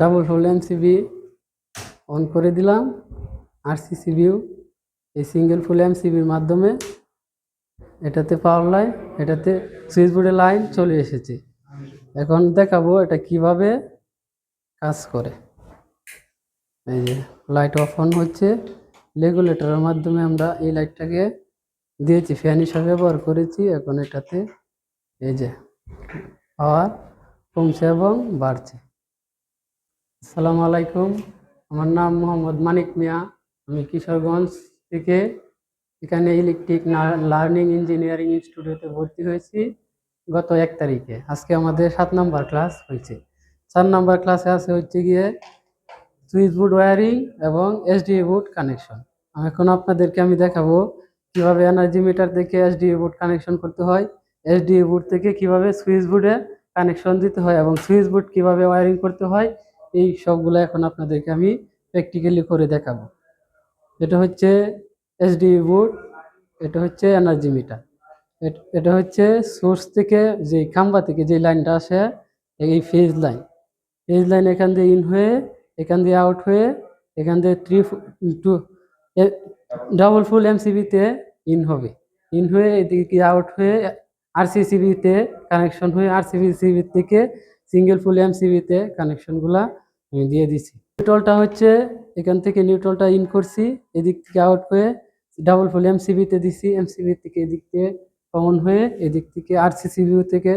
Double whole MCB on করে দিলাম RCC view এই সিঙ্গেল ফুল এমসিবির মাধ্যমে এটাতে পাওয়ার লাইন এটাতে সুইচ বোর্ডের লাইন চলে এসেছে। এখন দেখাবো এটা কীভাবে কাজ করে। এই যে লাইট অফ অন হচ্ছে। রেগুলেটরের মাধ্যমে আমরা এই লাইটটাকে দিয়েছি ফ্যান হিসাবে ব্যবহার করেছি। এখন এটাতে এই যে পাওয়ার কমছে এবং বাড়ছে। আসসালামু আলাইকুম। আমার নাম মোহাম্মদ মানিক মিয়া। আমি কিশোরগঞ্জ থেকে এখানে ইলেকট্রিক লার্নিং ইঞ্জিনিয়ারিং ইনস্টিটিউটে ভর্তি হয়েছি গত এক তারিখে। আজকে আমাদের সাত নাম্বার ক্লাস হয়েছে। চার নাম্বার ক্লাসে আছে হচ্ছে গিয়ে সুইচ বোর্ড ওয়ারিং এবং এসডিএ বোর্ড কানেকশন। এখন আপনাদেরকে আমি দেখাবো কীভাবে এনার্জি মিটার থেকে এসডিএ বোর্ড কানেকশন করতে হয়, এসডিএ বোর্ড থেকে কীভাবে সুইচ বোর্ডে কানেকশন দিতে হয় এবং সুইচ বোর্ড কীভাবে ওয়ারিং করতে হয় এই সবগুলো এখন আপনাদেরকে আমি প্র্যাকটিক্যালি করে দেখাবো। এটা হচ্ছে এসডিএ বোর্ড এটা হচ্ছে এনার্জি মিটার এটা হচ্ছে সোর্স থেকে যে খাম্বা থেকে যে লাইনটা আসে, এই ফেজ লাইন ফেজ লাইন এখান দিয়ে ইন হয়ে, এখান দিয়ে আউট হয়ে, এখান দিয়ে থ্রি টু ডাবল ফুল এমসিবিতে ইন হবে। ইন হয়ে এদিকে আউট হয়ে আরসিসিবিতে কানেকশন হয়ে আরসিবিসিবি থেকে সিঙ্গেল ফুল এমসিবিতে কানেকশনগুলা আমি দিয়ে দিছি। নিউট্রলটা হচ্ছে এখান থেকে নিউট্রলটা ইন করছি, এদিক থেকে আউট হয়ে ডাবল ফুল এমসিবিতে দিছি এমসিবি থেকে এদিক থেকে কমন হয়ে এদিক থেকে আরসিসিবিউ থেকে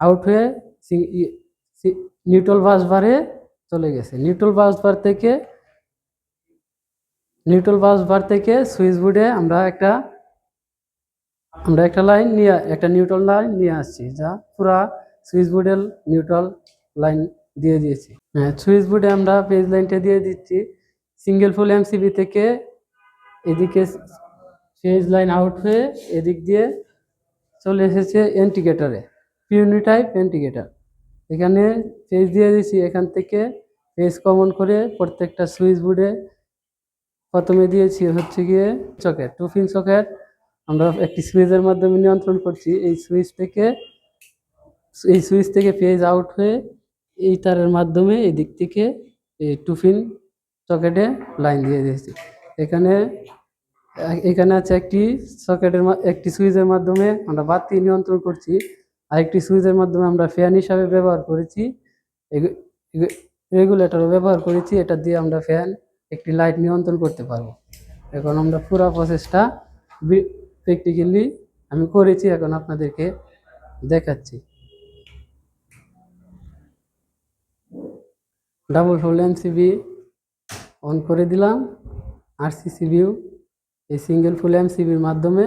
আউট হয়ে নিউট্রাল বাস বারে চলে গেছে। নিউট্রাল বাস বার থেকে নিউট্রাল বাস বার থেকে সুইচ বোর্ডে আমরা একটা আমরা একটা লাইন নিয়ে, একটা নিউট্রাল লাইন নিয়ে আসছি, যা পুরা সুইচ বোর্ডের নিউট্রাল লাইন দিয়ে দিয়েছি। হ্যাঁ সুইচ বোর্ডে আমরা পেজ লাইনটা দিয়ে দিচ্ছি। সিঙ্গেল ফুল এমসিবি থেকে এদিকে ফেজ লাইন আউট হয়ে এদিক দিয়ে চলে এসেছে এন্টিগেটারে পিউনি টাইপ এন্টিগেটার এখানে পেজ দিয়ে দিয়েছি, এখান থেকে পেজ কমন করে প্রত্যেকটা সুইচ বোর্ডে প্রথমে দিয়েছি হচ্ছে গিয়ে সকেট টু পিন সকেট আমরা একটি সুইচের মাধ্যমে নিয়ন্ত্রণ করছি। এই সুইচ থেকে এই সুইচ থেকে পেজ আউট হয়ে এই তারের মাধ্যমে এই দিক থেকে এই টুফিন সকেটে লাইন দিয়ে দিয়েছি। এখানে এখানে আছে একটি সকেটের একটি সুইচের মাধ্যমে আমরা বাতি নিয়ন্ত্রণ করছি। আরেকটি সুইচের মাধ্যমে আমরা ফ্যান হিসাবে ব্যবহার করেছি। রেগুলেটরও ব্যবহার করেছি। এটা দিয়ে আমরা ফ্যান, একটি লাইট নিয়ন্ত্রণ করতে পারব। এখন আমরা পুরো প্রসেসটা প্র্যাকটিক্যালি আমি করেছি। এখন আপনাদেরকে দেখাচ্ছি। ডাবল হোল এমসিবি অন করে দিলাম। আরসিসি ভিউ এই সিঙ্গেল ফুল এমসিবির মাধ্যমে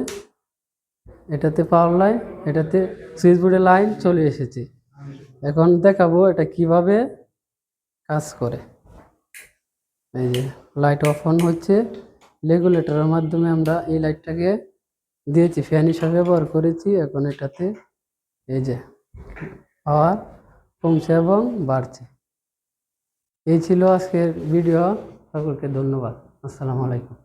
এটাতে পাওয়ার লাইন এটাতে সুইচ বোর্ডের লাইন চলে এসেছে। এখন দেখাবো এটা কীভাবে কাজ করে। এই যে লাইট অফ অন হচ্ছে। রেগুলেটরের মাধ্যমে আমরা এই লাইটটাকে দিয়েছি। ফ্যান হিসাবে ব্যবহার করেছি। এখন এটাতে এই যে পাওয়ার কমছে এবং বাড়ছে। এই ছিল আজকের ভিডিও সকলকে ধন্যবাদ। আসসালামু আলাইকুম।